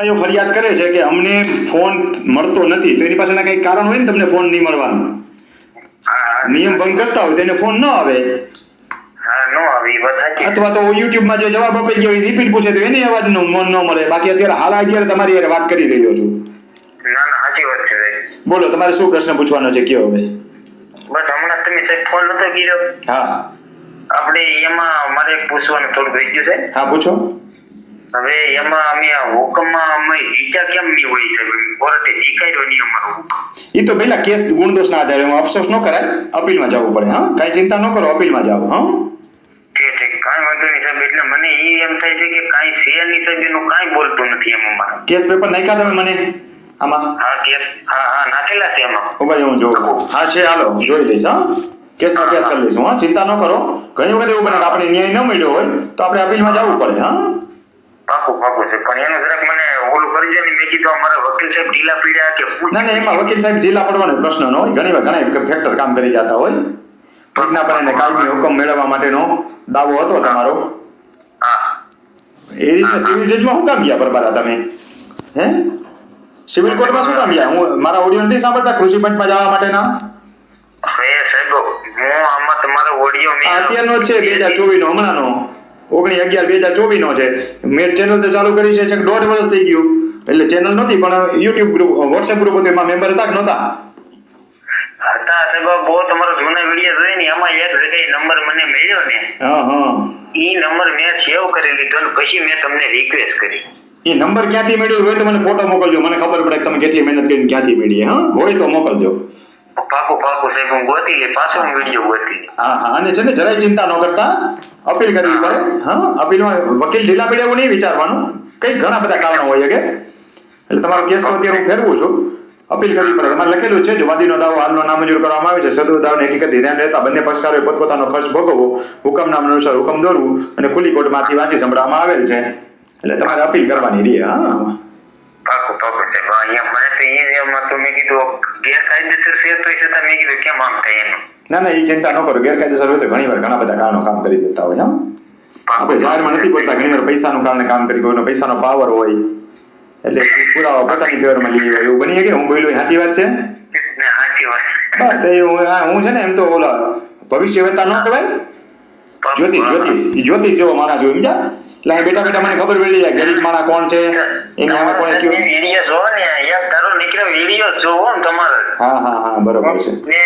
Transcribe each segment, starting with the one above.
ફરિયાદ કરે છે કે અમને ફોન મળતો નથી. તો એની પાસેના કંઈક કારણ હોય ને તમને ફોન નહીં મળવાનું? નિયમ ભંગ કરતા હોય તેને ફોન ન આવે. હા નો આવી અથવા તો યુટ્યુબમાં જે જવાબ આપી ગયો એ રિપીટ પૂછે તો એને અવાજનું મન ન મળે. બાકી અત્યારે હાલ અત્યારે તમારી યાર વાત કરી રહ્યો છું. ના ના સાચી વાત છે બોલો તમારે શું પ્રશ્ન પૂછવાનો છે? કયો હવે? બસ હમણાં તમે સાહેબ ફોન નતો કર્યો. હા. આપણે એમાં મારે એક પૂછવાનું થોડું રહી ગયું છે. હા પૂછો. હવે એમાં અમે આ હુકમમાં અમે ઈજા કેમ નહીં હોય સાહેબ? કોર્ટે જીકાયો નહીં અમારો એ તો પહેલા કેસ ગુણદોષના આધારે એમાં અફસોસ ન કરાય અપીલમાં જવું પડે હા? કાંઈ ચિંતા ન કરો અપીલમાં જાઓ હા? કાંઈ વાંધો નહીં સાહેબ એટલે મને ઈ એમ થાય છે કે કાંઈ છે નહીં સાહેબ એનું કાંઈ બોલતું નથી એમ અમારે. કેસ પેપર નાખ્યા તમે મને? આમાં? હા કેસ હા હા નાખેલા છે એમાં. ઊભા હું જોઉં. હા છે હાલો જોઈ લઈશ હા? કેસમાં કેસ કરી લઈશું હા? ચિંતા ન કરો. ઘણી વખત એવું બને આપણે ન્યાય ન મળ્યો હોય તો આપણે અપીલમાં જવું પડે હા? પાકું પાકું છે. પણ એનું જરાક મને ઓલું કરી છે ને મેં કીધું અમારા વકીલ સાહેબ ઢીલા પીડ્યા કે ના ના એમાં વકીલ સાહેબ ઢીલા પડવાનો પ્રશ્ન ન હોય. ઘણી વાર ઘણા ફેક્ટર કામ કરી જતા હોય. વિજ્ઞાપન કાયમી હુકમ મેળવવા માટેનો દાવો હતો તમારો. એ રીતે સિવિલ જજમાં શું કામ ગયા બરબારા તમે? હે? સિવિલ કોર્ટમાં શું કામ ગયા? હું મારા ઓડિયો નથી સાંભળતા કૃષિ પંચમાં જવા માટેના? હે સાહેબ હું આમાં તમારો ઓડિયો મેં અત્યારનો છે બે હજાર ચોવીસ નો હમણાંનો. ઓગણીસ અગિયાર બે હજાર ચોવીસ નો છે. મેં ચેનલ તો ચાલુ કરી છે છેક દોઢ વર્ષ થઈ ગયું. એટલે ચેનલ નથી પણ યુટ્યુબ ગ્રુપ વોટ્સએપ ગ્રુપ હતું એમાં મેમ્બર હતા કે નહોતા? હતા સાહેબ બહુ તમારો જૂના વીડિયો જોઈ ને એમાં એક જગ્યાએ નંબર મને મળ્યો ને. હા હા. ઈ નંબર મેં સેવ કરી લીધો ને પછી મેં તમને રિક્વેસ્ટ કરી. એ નંબર ક્યાંથી મળ્યો હોય તો મને ફોટો મોકલજો મને ખબર પડે તમે કેટલી મહેનત કરીને ક્યાંથી મળી હા? હોય તો મોકલજો. પાકું પાકું સાહેબ હું ગોતી લઈ પાછો વીડિયો ગોતી. હા હા અને છે ને જરાય ચિંતા ન કરતા. અપીલ કરવી પડે. હા અપીલમાં વકીલ ઢીલા પડે એવું નહીં વિચારવાનું. કઈ ઘણા બધા કારણો હોય કે એટલે તમારો કેસ તો અત્યારે હું ફેરવું છું. અપીલ કરવી પડે. તમારે લખેલું છે જો વાદીનો દાવો હાલનો નામંજૂર કરવામાં આવે છે સદુ દાવને હકીકત ધ્યાન રહેતા બંને પક્ષકારોએ પોતપોતાનો ખર્ચ ભોગવવો હુકમ નામ અનુસાર હુકમ દોરવું અને ખુલ્લી કોર્ટમાંથી વાંચી સંભળાવવામાં આવેલ છે. એટલે તમારે અપીલ કરવાની રહી હા. પાકું પાકું સાહેબ અહીંયા મને તો એ એમાં તો મેં કીધું ગેરકાયદેસર છે તો છતાં મેં કીધું કેમ આમ થાય એનું ના ના એ ચિંતા ન કરો. ગેરકાયદેસર હોય તો ઘણી વાર ઘણા બધા કારણો કામ કરી દેતા હોય એમ આપણે જાહેરમાં નથી બોલતા ઘણી વાર પૈસાનું કારણે કામ કરી કોઈનો પૈસાનો પાવર હોય. એટલે પુરાવા પોતાની ફેવરમાં લઈ એવું બની શકે? હું બોલ્યો સાચી વાત છે? બસ એ હું છે ને એમ તો ઓલા ભવિષ્ય વેતા ન કહેવાય? જ્યોતિષ જ્યોતિષ જ્યોતિષ જેવો મારા જોયું સમજ્યા? એટલે બેટા બેઠા મને ખબર પડી જાય ગરીબ માણા કોણ છે? એને સામે કોણે કયું વિડિયો જો ને યાર તારો નીકળે વિડિયો જોવો ને તમારો. હા હા હા બરોબર છે. ને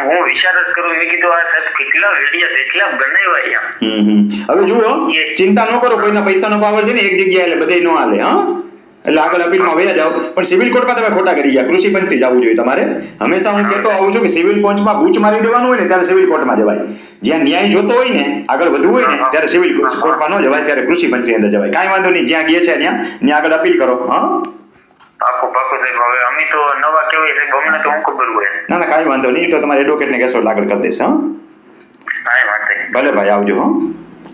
હું વિચાર જ કરું મેં કીધું આ સાહેબ કેટલા વીડિયો કેટલા બનાવ્યા યાર હમ હમ. હવે જુઓ ચિંતા ન કરો કોઈના પૈસાનો પાવર છે ને એક જગ્યાએ એટલે બધે નો હાલે હા? એટલે આગળ અપીલમાં વયા જાઓ. પણ સિવિલ કોર્ટમાં તમે ખોટા કરી ગયા. કૃષિ પંચથી જવું જોઈએ તમારે. હંમેશા હું કહેતો આવું છું કે સિવિલ પંચમાં બૂચ મારી દેવાનું હોય ને ત્યારે સિવિલ કોર્ટમાં જવાય. જ્યાં ન્યાય જોતો હોય ને આગળ વધવું હોય ને ત્યારે સિવિલ કોર્ટમાં ન જવાય ત્યારે કૃષિ પંચની અંદર જવાય. કાંઈ વાંધો નહીં જ્યાં ગયા છે ત્યાં. ત્યાં આગળ અપીલ કરો હા? પાકું પાકું સાહેબ હવે અમે તો નવા કેવાય સાહેબ? અમને તો હું ખબર હોય. ના ના કાંઈ વાંધો નહીં. તો તમારે એડવોકેટને કહેશો એટલે આગળ કરી દેશે હા? ભલે ભાઈ આવજો હા?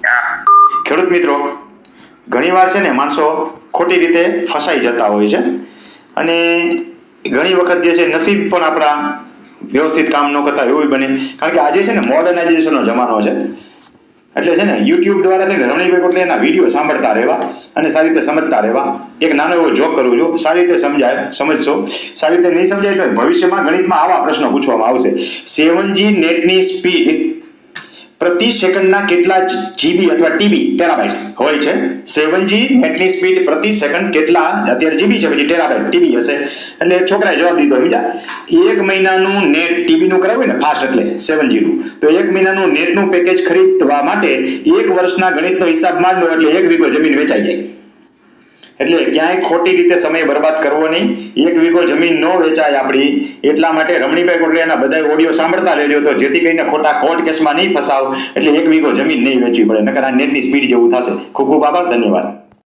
હા. ખેડૂત મિત્રો ઘણીવાર છે ને માણસો ખોટી રીતે ફસાઈ જતા હોય છે. અને ઘણી વખત જે છે, નસીબ પણ આપણા વ્યવસ્થિત કામ ન કરતા એવું બને. કારણ કે આજે છે ને મોડર્નાઇઝેશનનો જમાનો છે. એટલે છે ને યુટ્યુબ દ્વારા ને રમણીભાઈ એટલે એના વીડિયો સાંભળતા રહેવા અને સારી રીતે સમજતા રહેવા. એક નાનો એવો જોક કરું છું. સારી રીતે સમજાય, સમજશો? સારી રીતે નહીં સમજાય તો ભવિષ્યમાં ગણિતમાં આવા પ્રશ્નો પૂછવામાં આવશે. સેવન જી નેટની સ્પીડ પ્રતિ સેકન્ડના કેટલા જીબી અથવા ટીબી ટેરાબાઇટ્સ હોય છે? સેવન જી નેટની સ્પીડ પ્રતિ સેકન્ડ કેટલા અત્યારે જીબી છે? પછી ટેરાબાઇટ ટીબી હશે. એટલે છોકરાએ જવાબ દીધો બીજા એક મહિનાનું નેટ ટીબીનું કરાવ્યું ને ફાસ્ટ એટલે સેવન જીનું તો એક મહિનાનું નેટનું પેકેજ ખરીદવા માટે એક વર્ષના ગણિતનો હિસાબ માંડો એટલે એક વીઘો જમીન વેચાઈ જાય. એટલે ક્યાંય ખોટી રીતે સમય બરબાદ કરવો નહીં. એક વીઘો જમીન ન વેચાય આપણી. એટલા માટે રમણીભાઈ કોટડિયાના બધા ઓડિયો સાંભળતા રહેજો તો જેથી કરીને ખોટા કોર્ટ કેસમાં નહીં ફસાવ. એટલે એક વીઘો જમીન નહીં વેચવી પડે. નકર આ નેટની સ્પીડ જેવું થશે. ખૂબ ખૂબ આભાર. ધન્યવાદ.